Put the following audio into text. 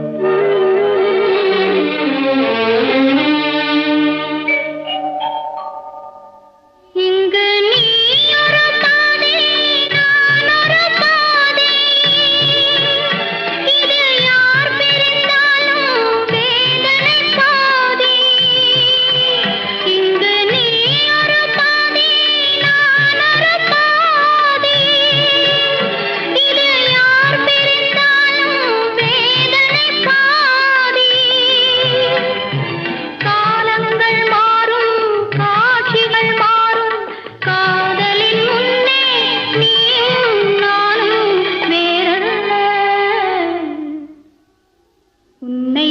you. உன்னை